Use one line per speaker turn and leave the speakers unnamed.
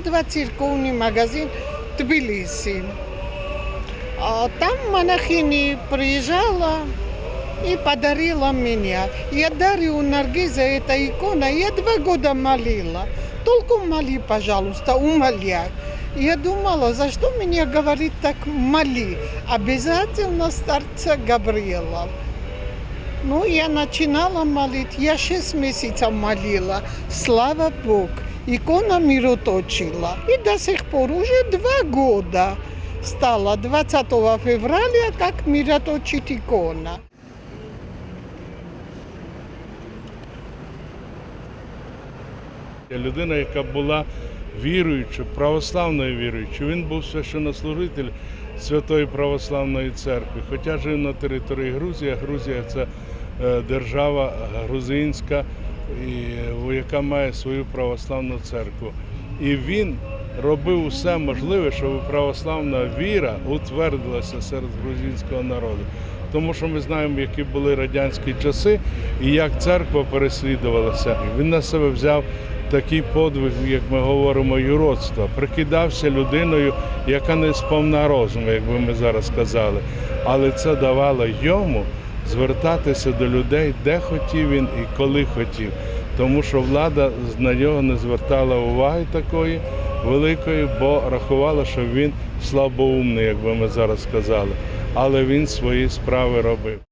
два церковный магазин Тбилиси. А там монахини приезжала и подарила меня. Я дарю Наргиза эта икона. Я два года молила. Только моли, пожалуйста, умоляй. Я думала, за что меня говорит так моли? Обязательно старца Габриэла. Ну, я начинала молить, я шесть месяцев молила. Слава Богу, икона мироточила. И до сих пор уже два года стало 20 февраля, как мироточит икона.
Людина, яка була віруючою, православною віруючою, він був священнослужитель Святої Православної Церкви. Хоча жив на території Грузії, Грузія це е, держава грузинська, і, яка має свою православну церкву. І він робив усе можливе, щоб православна віра утвердилася серед грузинського народу. Тому що ми знаємо, які були радянські часи і як церква переслідувалася. Він на себе взяв такий подвиг, як ми говоримо, юродства. Прикидався людиною, яка не сповна розуму, як би ми зараз сказали. Але це давало йому звертатися до людей, де хотів він і коли хотів. Тому що влада на нього не звертала уваги такої великої, бо рахувала, що він слабоумний, як би ми зараз сказали. Але він свої справи робив.